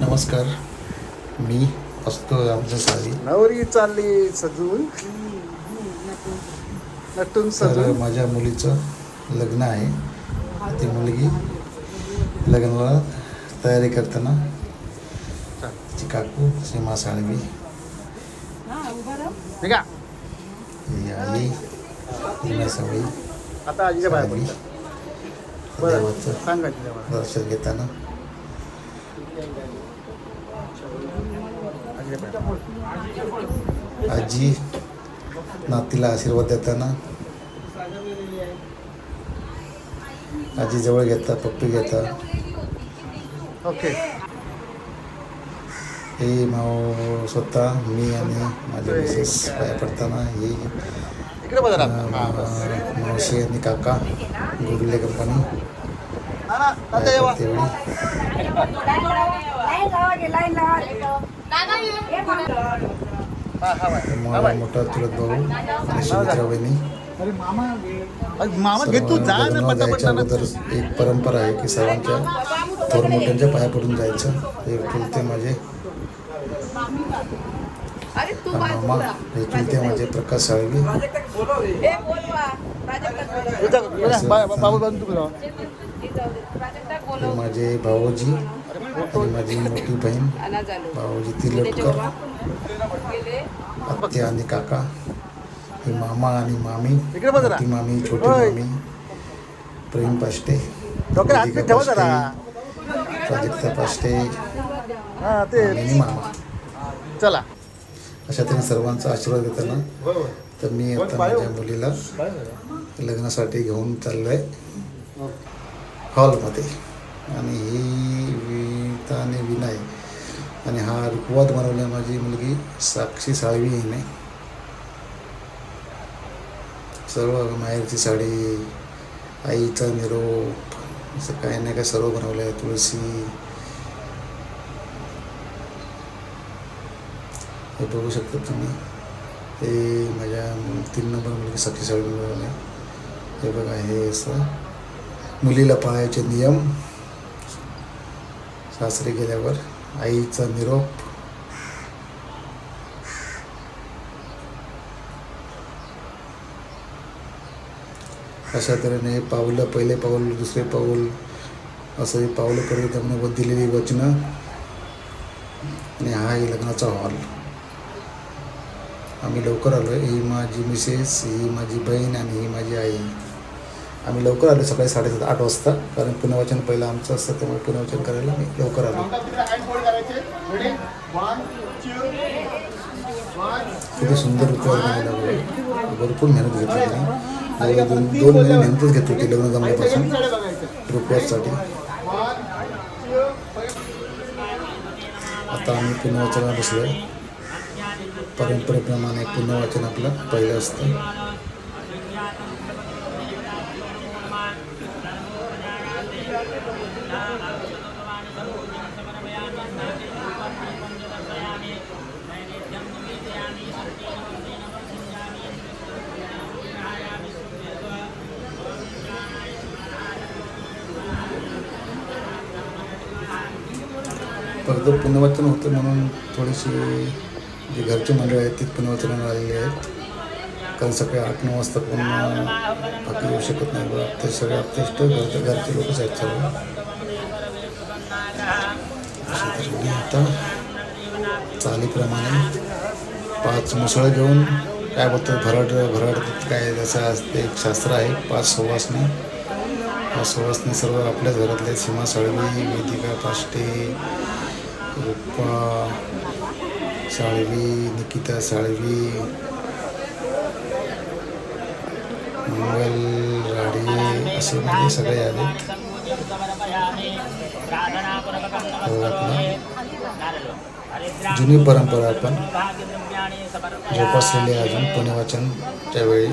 नमस्कार. मी असतो आमच्या साडी नवरी चालली सजून. नटून तर सजून. माझ्या मुलीचं लग्न आहे. ती मुलगी लग्नाला तयारी करताना तिची काकू सीमा साळवी. निघा. ही आता आजीच्या बाहेर साळवी. पडतं बरं देवाचं सांगा तिच्या बाहेर. दर्शन घेताना. आजी नातीला आशीर्वाद देताना आजी जवळ घेता पप्पी घेता. ओके हे माव स्वतः मी आणि माझे मिसेस पाया पडताना ही मावशी आणि काका गुरुले कंपनी मोठा चुलत भाऊ आणि सुमित्रा बहिणी मामा जा अगोदर एक परंपरा आहे की सर्वांच्या थोर मोठ्यांच्या पाया पडून जायचं. हे चुलते माझे. अरे तू मामा हे चुलते माझे प्रकाश साळवी हे हे माझे भाऊजी आणि माझी मोठी बहीण. भाऊजी तिलोटकर गेले आत्या आणि काका हे मामा आणि मामी. मोठी मामी छोटी. मामी प्रेम पाष्टे प्राजक्ता पाष्टे हा ते आणि मामा. चला. अशा तऱ्हेने सर्वांचा आशीर्वाद घेताना तर मी आता माझ्या मुलीला लग्नासाठी घेऊन चाललोय. हॉलमध्ये आणि ही विता आणि विनय आणि हा रुपवात बनवला माझी मुलगी साक्षी साळवी हिने. सर्व माहेरची साडी आईचा निरोप असं काही नाही काय सर्व बनवलं आहे तुळशी. हे बघू शकता तुम्ही. हे माझ्या तीन नंबर मुलगी साक्षी साळवी बनवलं. आहे हे बघा हे असं. मुलीला पाळायचे नियम. सासरे गेल्यावर आईचा निरोप. अशा तऱ्हेने पाऊलं पहिले पाऊल दुसरे पाऊल असं पावलं पर्यंत दिलेली वचनं. आणि हा आहे लग्नाचा हॉल. आम्ही लवकर आलो आहे ही माझी मिसेस ही माझी बहीण आणि ही माझी आई. आम्ही लवकर आलो सकाळी साडेसात आठ वाजता. कारण पुनर्वचन पहिलं आमचं असतं त्यामुळे पुनर्वचन करायला आम्ही लवकर आलो. किती सुंदर भरपूर मेहनत घेतली आणि दोन दोन महिने मेहनतच घेत होती लग्न जमल्यापासून. ऋतुवारसाठी आता आम्ही पुनर्वचनाला बसलो आहे परंपरेप्रमाणे पुनर्वाचन आपलं पहिलं असतं. परत पुनर्वचन होतं म्हणून थोडीशी जे घरचे मंडळ आहेत ते पुनर्वचनाला आलेले आहेत. कारण सकाळी आठ नऊ वाजता पूर्ण बाकी येऊ शकत नाही. बघा ते सगळे अत्यष्ट घरचे घरचे लोकच आहेत सर्व. आता चालीप्रमाणे पाच मुसळं घेऊन काय बोलतात भरड भरड काय त्याचं असते एक शास्त्र आहे पाच सुवासने. पाच सुवासने सर्व आपल्याच घरातले सीमा सळवी वेदिका पाष्टे रुपा साळवी निकिता साळवी मंगल राडे असे म्हणजे सगळे आलेत. हो, जुनी परंपरा आपण जोपासलेली आहे अजून पुनर्वाचनच्या वेळी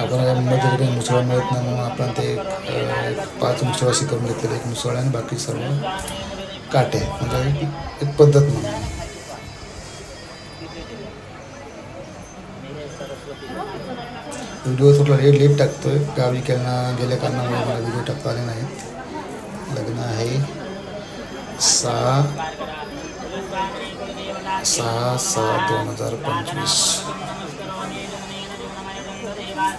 आपण या काही मुसळ मिळत नाही म्हणून आपण ते एक, पाच मुसळ अशी करून घेतलेले एक मुसळ आणि बाकी सर्व काटे म्हणजे एक- पद्धत म्हणून. व्हिडिओ थोडा लेट लेट टाकतोय. गावी केना गेल्या कारणामुळे मला व्हिडिओ टाकता आले नाही लग्न आहे. सहा सहा सहा दोन हजार पंचवीस.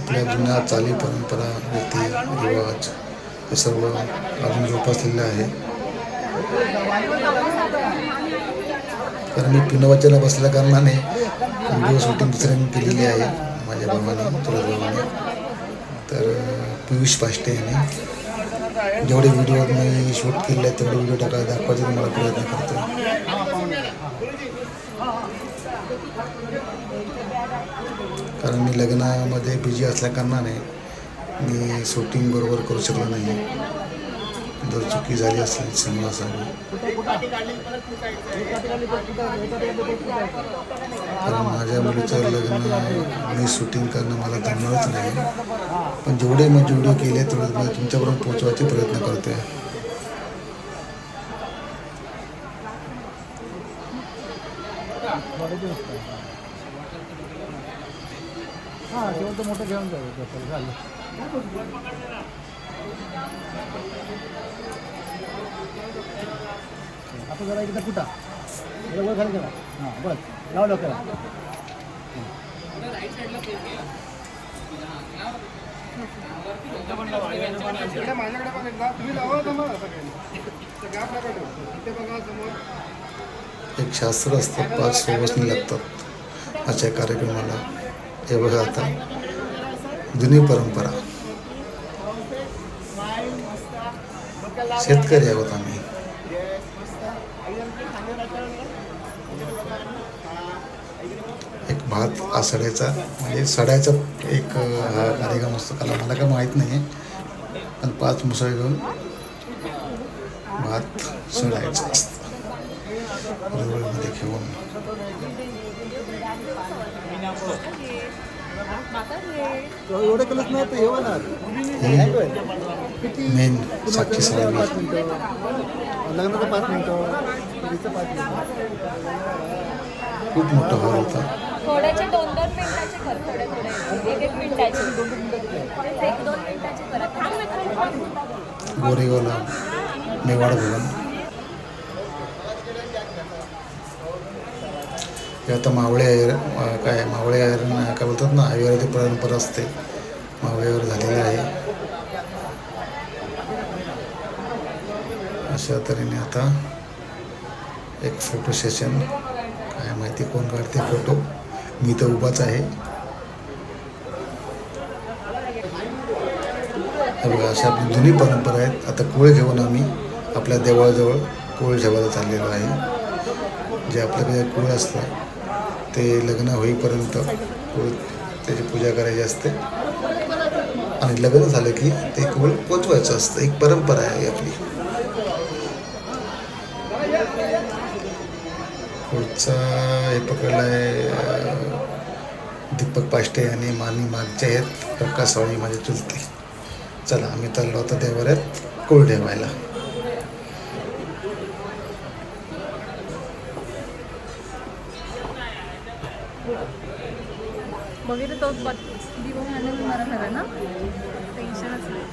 आपल्या जुन्या चाली परंपरा रीती रिवाज हे सर्व अजून जोपासलेले आहे. कारण मी पिनवाच्याला बसल्या कारणाने व्हिडिओ शूटिंग दुसऱ्यांनी केलेली आहे माझ्या भावाने तुला भावाने. तर पियुष पाष्टे यांनी जेवढे व्हिडिओ मी शूट केले आहेत तेवढे व्हिडिओ टाकायला दाखवायचे मला प्रयत्न करतो कारण मी लग्नामध्ये बिझी असल्या कारणाने मी शूटिंग बरोबर करू शकलो नाही जर चुकी झाली असेल समजा असावी कारण माझ्या मुलीचं लग्न मी शूटिंग करणं मला जमणारच नाही. पण जेवढे म्हणजे व्हिडिओ केले तेवढे मी तुमच्यापर्यंत पोहोचवायचे प्रयत्न करते हां शेवटचं मोठं घेऊन जाऊ झालं. आता जरा एकदा कुठा? जरा वर खाली करा हां बस. लाव डोक्याला माझ्याकडे पण एकदा. तुम्ही लावा होता मग इथे बघा समोर. एक शास्त्र असतं पाच सुवासनी लागतात अशा कार्यक्रमाला हे बघा आता. जुनी परंपरा. शेतकरी आहोत आम्ही. एक भात आसड्याचा म्हणजे सड्याचा एक हा कार्यक्रम असतो. त्याला मला काय माहीत नाही पण पाच मुसळ घेऊन भात सडायचं. असतं रोडमध्ये घेऊन एवढं केलंच हे किती मेन साक्षी लग्नाचं पाच मिनटं. पाच मिनटं. खूप मोठा हॉल होता. थोड्याचे दोन दोन मिनिटाचे कर थोडे थोडे एक एक मिनिटाचे. एक दोन मिनिटाचे कर थांब ना, थांब, थांब. गोरेगावला मेवाड भवन. किंवा आता मावळे आयर काय मावळे आयर काय बोलतात ना आयुर्वेदिक परंपरा असते. मावळ्यावर झालेली आहे. अशा तऱ्हेने आता एक फोटो सेशन काय माहिती कोण काढते फोटो मी तर उभाच आहे. अशा आपली जुनी परंपरा आहेत. आता कोळ घेऊन आम्ही आपल्या देवळाजवळ कोळ ठेवायला चाललेलो आहे. जे आपल्याकडे कोळ असतं ते लग्न होईपर्यंत कुळ त्याची पूजा करायची असते. आणि लग्न झालं की ते कुळ पोचवायचं असतं. एक परंपरा आहे आपली. पुढचा हे पकडला आहे दीपक पाष्टे आणि मानी मागचे आहेत. प्रकाश सावळी माझे चुलते. चला आम्ही चाललो होतो देवऱ्यात कुळ ठेवायला. बघितलं तो दिवस मला खरं ना टेन्शनच नाही.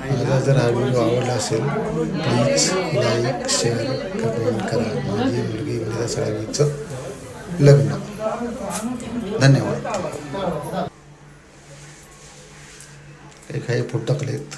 माझा जर हा व्हिडिओ आवडला असेल प्लीज लाईक शेअर कमेंट करा. माझी मुलगी इंदिरा सळावीचं लग्न. धन्यवाद. हे काही फोटो टाकलेत